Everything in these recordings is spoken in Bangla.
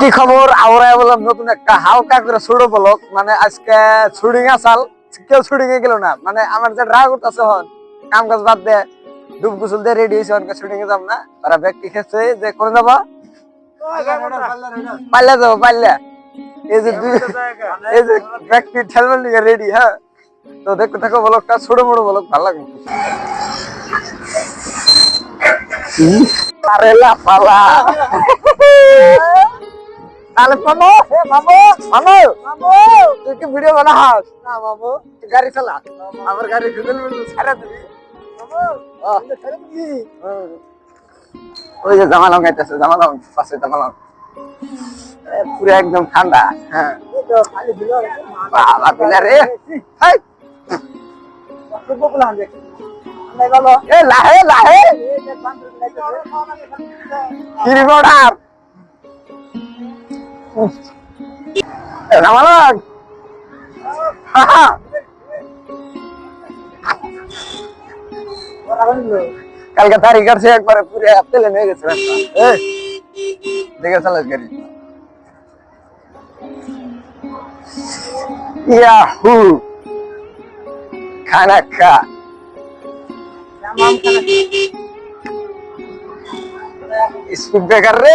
কি খবর? আমরা বললাম নতুন একটা হালকা করে ছোট বলক মানে আজকে শুটিং আসাল কেউ শুটিং এ গেল না। মানে আমার যে ড্রাগ করতেছে হন কাম কাজ বাদ দে ডুব গুসল দিয়ে রেডি হয়েছে অনেক শুটিং এ যাব না। ওরা ব্যক্তি খেয়েছে যে করে যাব পাল্লা যাব পাল্লা। এই যে দুই এই যে ব্যক্তি ঠেলবেল নিয়ে রেডি হ্যাঁ? তো দেখতে থাকো ব্লকটা ছোট বড় ব্লক ভালো লাগবে। আরে লাফালা। তাহলে মামু মামু মামু মামু তুই কি ভিডিও বানাস? না মামু গাড়ি চালা। আমার গাড়ি ঢুকে ছাড়া দিবি। ওই যে জামালং গাইতেছে জামালং পাশে জামালং। পুরো একদম ঠান্ডা হ্যাঁ। বাবা পিলা রে। হাই। লাহে লাহে। কি হা কালকে একবারে পুরো তেলে নিয়ে গেছে দেখে চালাস গাড়ি। ইয়াহু। খানা খা। স্পিড ব্রেকার রে।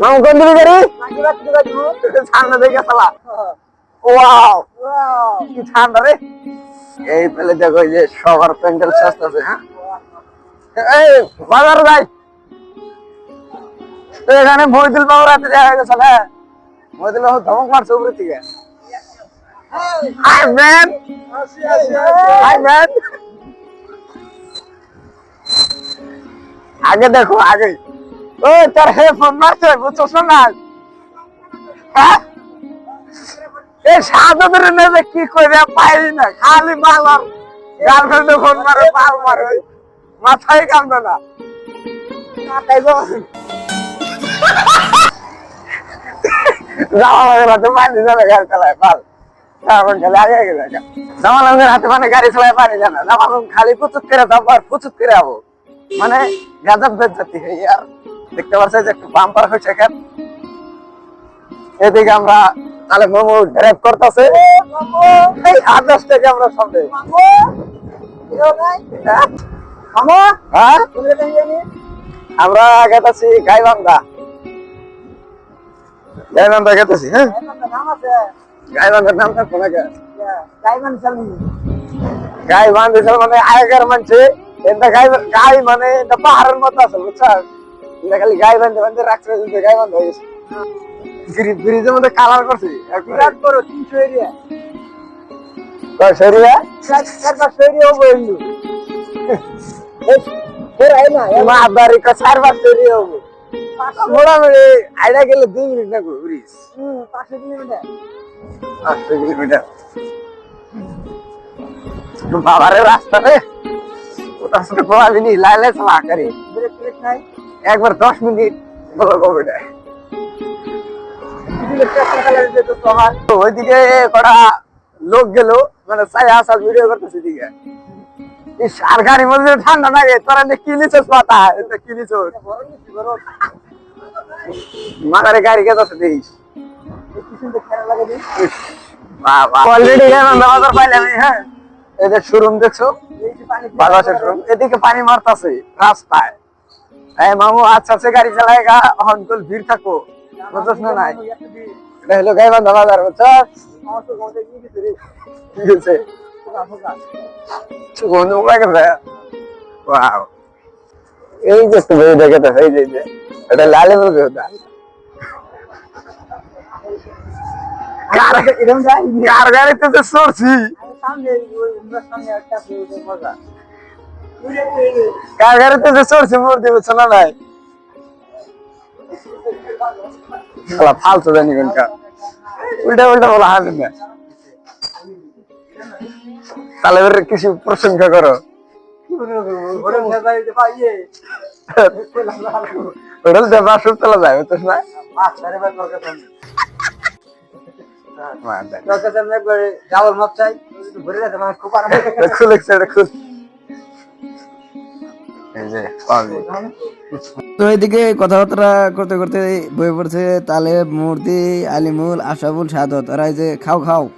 মামু, কোন দিবি গাড়ি সামনে দেখে ওয়াও। কি ঠান্ডা রে। এই পেলে দেখো যে সবার প্যান্ডেল সস্তা আছে হ্যাঁ? এই, বাজার তো এখানে মহিদুল বাবু রাতে দেখা গেছে না মহিদুল বাবু ধমক মারছে উপরে থেকে হাই ম্যান হাই ম্যান আগে দেখো, আগে। ও তোর হে ফোন মারছে বুঝছ না হ্যাঁ? এই সাধুদের নেবে কি করে পাই না, খালি মালার গার্লফ্রেন্ডে ফোন মারে, পাল মারে মাথায় কামবে না। হাতে মানে গাড়ি চালায় পানি খালি মানে গাজব বেদ জাতি হয়ে আর দেখতে পাচ্ছি যে একটু বাম্পার হয়েছে এখন। এদিকে আমরা তাহলে মোমো ড্রাইভ করতেছে। এই আদর্শ থেকে আমরা সবে হ্যাঁ? আমরা গেতেছি গাইবান্ধা। গাইবান্ধা গেতেছি হ্যাঁ? গাইবান্ধার নাম থাকব না কে? গাই বান্ধেছিল মানে আগেকার মানুষ। এটা গাই গাই মানে এটা পাহাড়ের মতো আছে বুঝছাস এটা খালি গাই বান্ধে বান্ধে রাখছে কিন্তু গাই বান্ধ হয়ে গেছে। ব্রিজ- ব্রিজের মধ্যে কালার করছে। বিরাট বড় তিনশো এরিয়া সরিয়া মাদারি কা চারবার তৈরি হব মোটামুটি আইডা গেলে দুই মিনিট না ব্রিজ। পাঁচশো কিলোমিটার। বাবারে রাস্তা রে নি লাইলে চালা করি। একবার দশ মিনিট ওইদিকে কটা লোক গেল মানে চাই আসার ভিডিও করতেছে দিকে এই গাড়ির মধ্যে ঠান্ডা লাগে তোরা যে কি পাতা এটা কি নিছস? গাড়ি কে যাচ্ছে দেখিস। অলরেডি গেলাম বাজার পাইলাম হ্যাঁ। যে শোরুম দেখছ? শোরুম এদিকে পানি মারতাছে রাস্তায়। এই মামু আচ্ছা আচ্ছা গাড়ি চালায় গা অঞ্চল ভিড় থাকো বুঝছস না নাই এটা হলো গাইবান্ধা বাজার বুঝছস কি হয়েছে সুগন্ধ লাগে ওয়াও এই যে তুমি দেখে তো এই যে এটা লালে বলবে ওটা কার গাড়িতে যে সরছি কার গাড়িতে যে সরছি মোর দিবে শোনা নাই শালা ফালতু জানি কোনটা উল্টা উল্টা বলা হবে না। তাহলে এবার কিছু প্রশংসা করো। হোটেল দেবা সব চলা যায় বুঝছিস না খুল খুল তো এদিকে কথাবার্তা করতে করতে বয়ে পড়ছে তালেব মূর্তি আলিমুল আশাবুল সাদত। ওরা যে খাও খাও।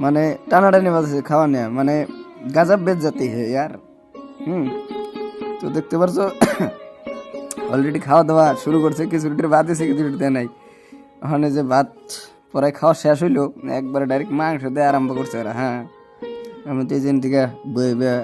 মানে টানাটানি বাজছে খাওয়া নেয়া। মানে গাজব বেজ জাতি হে ইয়ার। হুম। তো দেখতে পারছ, অলরেডি খাওয়া দাওয়া শুরু করছে। কিছু লিটার ভাত দিয়েছে কিছু লিটার দেয় নাই। ওখানে যে ভাত, পরে খাওয়া শেষ হইল, একবারে ডাইরেক্ট মাংস দিয়ে আরম্ভ করছে ওরা হ্যাঁ। আমি তো এই থেকে বয়ে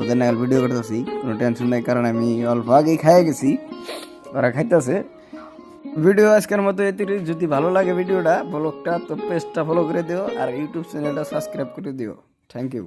ওদের নাগাল ভিডিও করতেছি, কোনো টেনশন নাই, কারণ আমি অল্প আগেই খাইয়ে গেছি, ওরা খাইতেছে। ভিডিও আজকের মতো এতে যদি ভালো লাগে ভিডিওটা ব্লগটা তো পেজটা ফলো করে দিও, আর ইউটিউব চ্যানেলটা সাবস্ক্রাইব করে দিও। Thank you